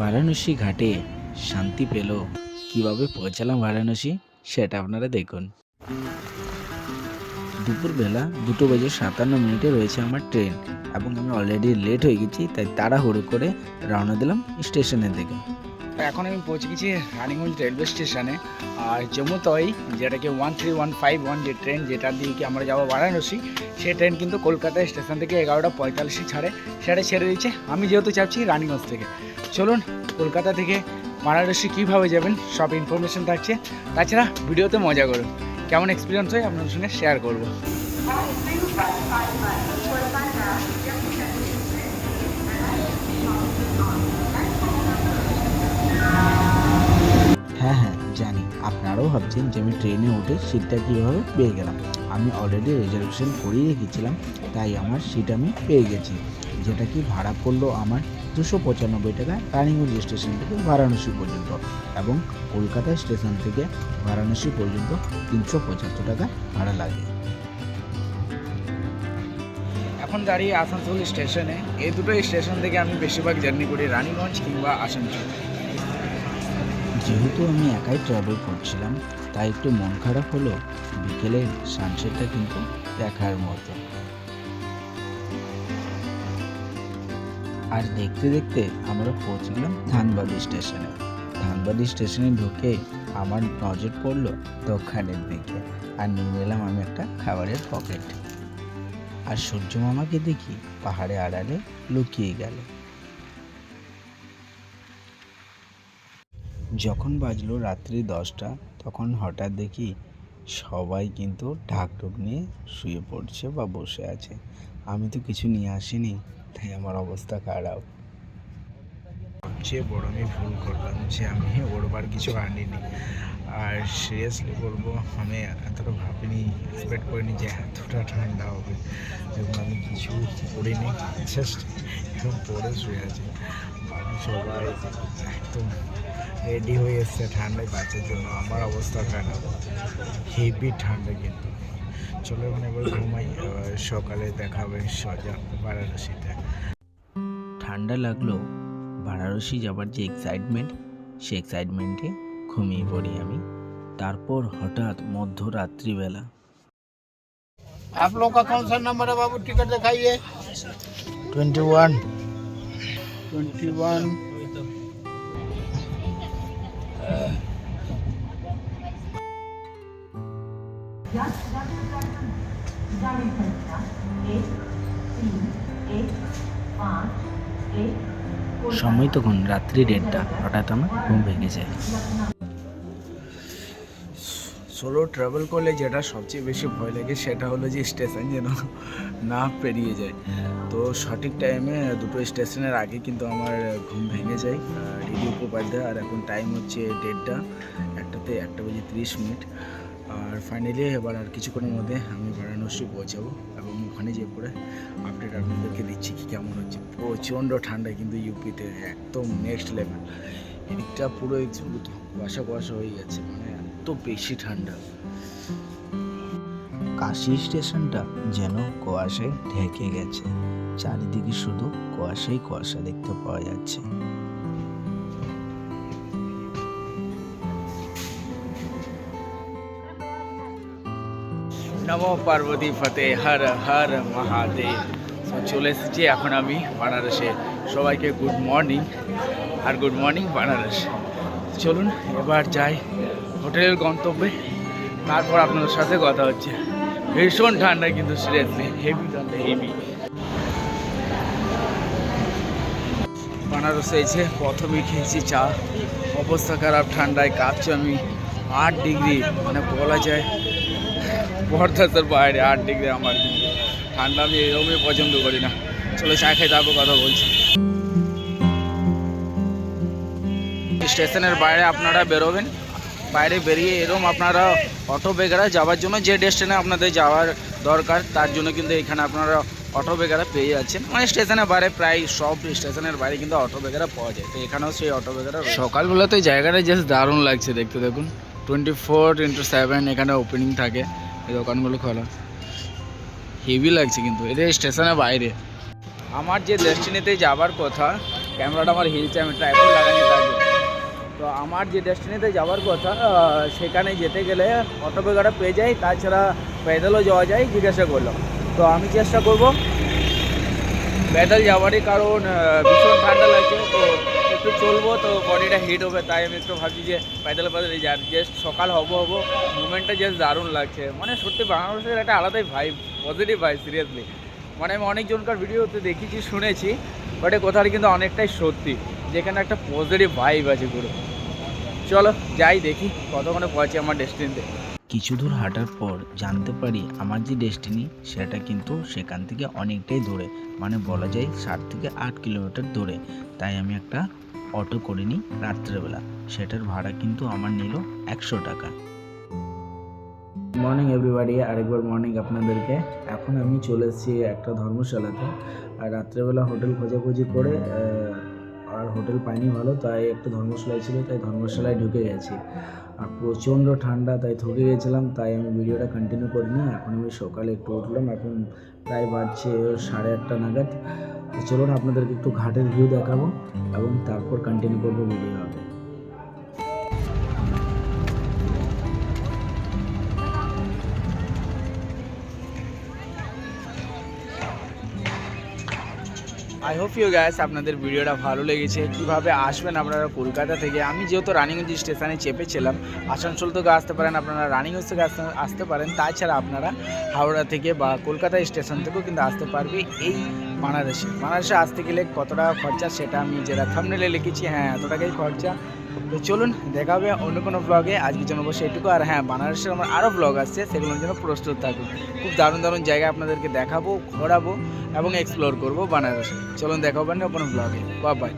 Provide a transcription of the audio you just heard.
বারাণসী ঘাটে শান্তি পেল। কীভাবে পৌঁছালাম বারাণসী, সেটা আপনারা দেখুন। দুপুরবেলা দুটো বেজে সাতান্ন মিনিটে রয়েছে আমার ট্রেন এবং আমি অলরেডি লেট হয়ে গেছি, তাই তাড়াহুড়ো করে রওনা দিলাম স্টেশনের দিকে এখন আমি পৌঁছে গেছি রানীগঞ্জ রেলওয়ে স্টেশনে। আর জম্মুতই যেটাকে one three one five one যে ট্রেন, যেটা দিয়ে কি আমরা যাব বারাণসী সেই ট্রেন কিন্তু কলকাতা স্টেশন থেকে এগারোটা পঁয়তাল্লিশে ছাড়ে, সেটা ছেড়ে দিচ্ছে আমি যেহেতু চাপছি রানীগঞ্জ থেকে। চলুন কলকাতা থেকে বারাণসী কীভাবে যাবেন সব ইনফরমেশন থাকছে। তাছাড়া ভিডিওতে মজা করুন। কেমন এক্সপিরিয়েন্স হয় আপনার সঙ্গে শেয়ার করব। হ্যাঁ হ্যাঁ জানি। আপনারাও ভাবছেন যে আমি ট্রেনে উঠে সিটটা কীভাবে পেয়ে গেলাম? আমি অলরেডি রিজার্ভেশন করিয়ে রেখেছিলাম, তাই আমার সিট আমি পেয়ে গেছি। যেটা কি ভাড়া পড়ল আমার দুশো পঁচানব্বই টাকা রানীগঞ্জ স্টেশন থেকে বারাণসী পর্যন্ত এবং কলকাতা স্টেশন থেকে বারাণসী পর্যন্ত তিনশো পঁচাত্তর টাকা ভাড়া লাগে। এখন দাঁড়িয়ে আসানসোল স্টেশনে এই দুটো স্টেশন থেকে আমি বেশিরভাগ জার্নি করি রানীগঞ্জ কিংবা আসানসোল। যেহেতু আমি একাই ট্রাভেল করছিলাম তাই একটু মন খারাপ হলেও বিকেলের সানসেটটা কিন্তু দেখার মতো। আর দেখতে দেখতে আমরা পৌঁছে গেলাম ধানবাদ স্টেশনে। ধানবাদ স্টেশনে ঢুকে আমার নজর পড়ল দোকানের দিকে আর নিয়ে নিলাম আমি একটা খাবারের পকেট। আর সূর্য মামাকে দেখি পাহাড়ে আড়ালে লুকিয়ে গেল। যখন বাজলো রাত্রি দশটা, তখন হঠাৎ দেখি সবাই কিন্তু ঢাকঢুক নিয়ে শুয়ে পড়ছে বা বসে আছে। আমি তো কিছু নিয়ে আসিনি। তাই আমার অবস্থা খারাপ। সবচেয়ে বড় আমি ভুল করলাম যে আমি ওরবার কিছু আনিনি। আর সিরিয়াসলি বলব, আমি এতটা ভাবিনি এক্সপেক্ট করিনি যে এতটা ঠান্ডা হবে। এবং আমি কিছু করিনি জাস্ট এখন পরে শুয়ে আছি। সবাই একদম রেডি হয়ে এসছে ঠান্ডায় বাঁচার জন্য। আমার অবস্থা খারাপ হেভি ঠান্ডা কিন্তু। চলো এখন এবার ঘুমাই সকালে দেখা হবে সজা বারাণসীতে। ঠান্ডা লাগলো বারাণসী যাবার যে এক্সাইটমেন্ট সেই এক্সাইটমেন্টে ঘুমিয়ে পড়ি আমি তারপর হঠাৎ মধ্যরাত্রিবেলা आप लोग का कौन सा नंबर है बाबू टिकट दिखाइए টোয়েন্টি ওয়ান ट्वेंटी वन সময় তখন রাত্রি দেড়টা। হঠাৎ আমার ঘুম ভেঙে যায়। সোলো ট্রাভেল করলে যেটা সবচেয়ে বেশি ভয় লাগে সেটা হলো যে স্টেশন যেন না পেরিয়ে যায়। তো সঠিক টাইমে দুটো স্টেশনের আগে কিন্তু আমার ঘুম ভেঙে যায় রেডিও উপাধ্যায় আর এখন টাইম হচ্ছে দেড়টা একটাতে একটা বেজে তিরিশ মিনিট। আর ফাইনালি এবার আর কিছুক্ষণের মধ্যে আমি বারাণসী পৌঁছাবো এবং ওখানে যে পরে আপডেট আপনাদেরকে দিচ্ছি কি কেমন হচ্ছে। প্রচণ্ড ঠান্ডা কিন্তু ইউপিতে একদম নেক্সট লেভেল এদিকটা পুরো কুয়াশা কুয়াশা হয়ে গেছে মানে এত বেশি ঠান্ডা। কাশি স্টেশনটা যেন কুয়াশায় ঢেকে গেছে। চারিদিকে শুধু কুয়াশাই কুয়াশা দেখতে পাওয়া যাচ্ছে। নমো পার্বতী ফতে, হর হর মহাদেব। চলে এসেছি এখন আমি বানারসে। সবাইকে গুড মর্নিং আর গুড মর্নিং বানারস। চলুন, এবার যাই হোটেলের গন্তব্যে। তারপর আপনাদের সাথে কথা হচ্ছে। ভীষণ ঠান্ডা কিন্তু সিরিয়াসলি হেভি ঠান্ডা হেভি বানারসে এসে প্রথমেই খেয়েছি চা। অবস্থা খারাপ, ঠান্ডায় কাঁপছি আমি। আট ডিগ্রি মানে বলা যায় বরদাস্তের বাইরে, আট ডিগ্রি আমার ঠান্ডা আমি এরকমই পছন্দ করি না। চলো চা খাই তারপর কথা বলছি। স্টেশনের বাইরে আপনারা বেরোবেন। বাইরে বেরিয়ে এরকম আপনারা অটো বেগারা যাওয়ার জন্য যে ডেস্টিনে আপনাদের যাওয়ার দরকার, তার জন্য কিন্তু এখানে আপনারা অটো বেগারা পেয়ে যাচ্ছেন। মানে স্টেশনের বাইরে প্রায় সব স্টেশনের বাইরে কিন্তু অটো বেগারা পাওয়া যায়। তো এখানেও সেই অটো বেগারা সকালবেলাতে জায়গাটা জাস্ট দারুণ লাগছে দেখতে, দেখুন। টোয়েন্টি ফোর ইন্টু সেভেন এখানে ওপেনিং থাকে। এই দোকানগুলো খোলা। হেভি লাগছে কিন্তু এটা স্টেশনের বাইরে। আমার যে ডেস্টিনিতে যাবার কথা ক্যামেরাটা আমার হিলছে আমি ট্রাইপড লাগানি থাকবে তো আমার যে ডেস্টিনিতে যাওয়ার কথা সেখানে যেতে গেলে অটো বেগাটা পেয়ে যাই, তাছাড়া প্যাডেলও যাওয়া যায়, জিজ্ঞাসা করলাম। তো আমি চেষ্টা করব প্যাডেল যাওয়ারই কারণ ভীষণ ঠান্ডা লাগছে, তো একটু চলবো, তো বডিটা হিট হবে, তাই আমি একটু ভাবছি যে প্যাডেল প্যাডেল যার জাস্ট সকাল হব হব মুভমেন্টটা জাস্ট দারুণ লাগছে। মানে সত্যি বাংলাদেশের একটা আলাদাই ভাই পজিটিভ ভাই সিরিয়াসলি মানে আমি অনেকজনকার ভিডিওতে দেখেছি, শুনেছি বাট এ কথাটা কিন্তু অনেকটাই সত্যি, যেখানে একটা পজিটিভ ভাইব আছে পুরো। চলো, যাই দেখি, কতক্ষণে পৌঁছে আমার ডেস্টিনিতে কিছু দূর হাঁটার পর জানতে পারি আমার যে ডেস্টিনি সেটা কিন্তু সেখান থেকে অনেকটাই দূরে। মানে বলা যায় ষাট থেকে আট কিলোমিটার দূরে। তাই আমি একটা অটো করে নিই রাত্রেবেলা। সেটার ভাড়া কিন্তু আমার নিল একশো টাকা। মর্নিং এভরিবাডি আরেকবার মর্নিং আপনাদেরকে। এখন আমি চলে এসেছি একটা ধর্মশালাতে। আর রাত্রেবেলা হোটেল খোঁজাখুঁজি করে আর হোটেল পাইনি ভালো, তাই একটা ধর্মশালায় ছিল, তাই ধর্মশালায় ঢুকে গেছি। আর প্রচণ্ড ঠান্ডা, তাই থকে গেছিলাম, তাই আমি ভিডিওটা কন্টিনিউ করিনি। এখন আমি সকালে একটু উঠলাম, এখন প্রায় বাজছে সাড়ে আটটা নাগাদ। চলুন আপনাদেরকে একটু ঘাটের ভিউ দেখাবো এবং তারপর কন্টিনিউ করব ভিডিও হবে। আই হোপ ইউ গ্যাস আপনাদের ভিডিওটা ভালো লেগেছে। কীভাবে আসবেন আপনারা কলকাতা থেকে? আমি যেহেতু রানিগঞ্জ স্টেশনে চেপেছিলাম, আসানসোল থেকে আসতে পারেন, আপনারা রানিগঞ্জ থেকে আসতে আসতে পারেন। তাছাড়া আপনারা হাওড়া থেকে বা কলকাতা স্টেশন থেকেও কিন্তু আসতে পারবে এই বানারসে। বানারসে আসতে গেলে কত টাকা খরচা সেটা আমি যেটা থামনেলে লিখেছি হ্যাঁ এত টাকাই খরচা। তো চলুন, দেখা হবে অন্য কোনো ব্লগে আজকের জন্য বসে এটুকু আর হ্যাঁ বানারসের আমার আরও ব্লগ আসছে সেগুলোর জন্য প্রস্তুত থাকুন খুব দারুণ দারুণ জায়গা আপনাদেরকে দেখাবো, ঘোরাবো এবং এক্সপ্লোর করব বানারসে। চলুন, দেখা না কোনো ব্লগে বা বাই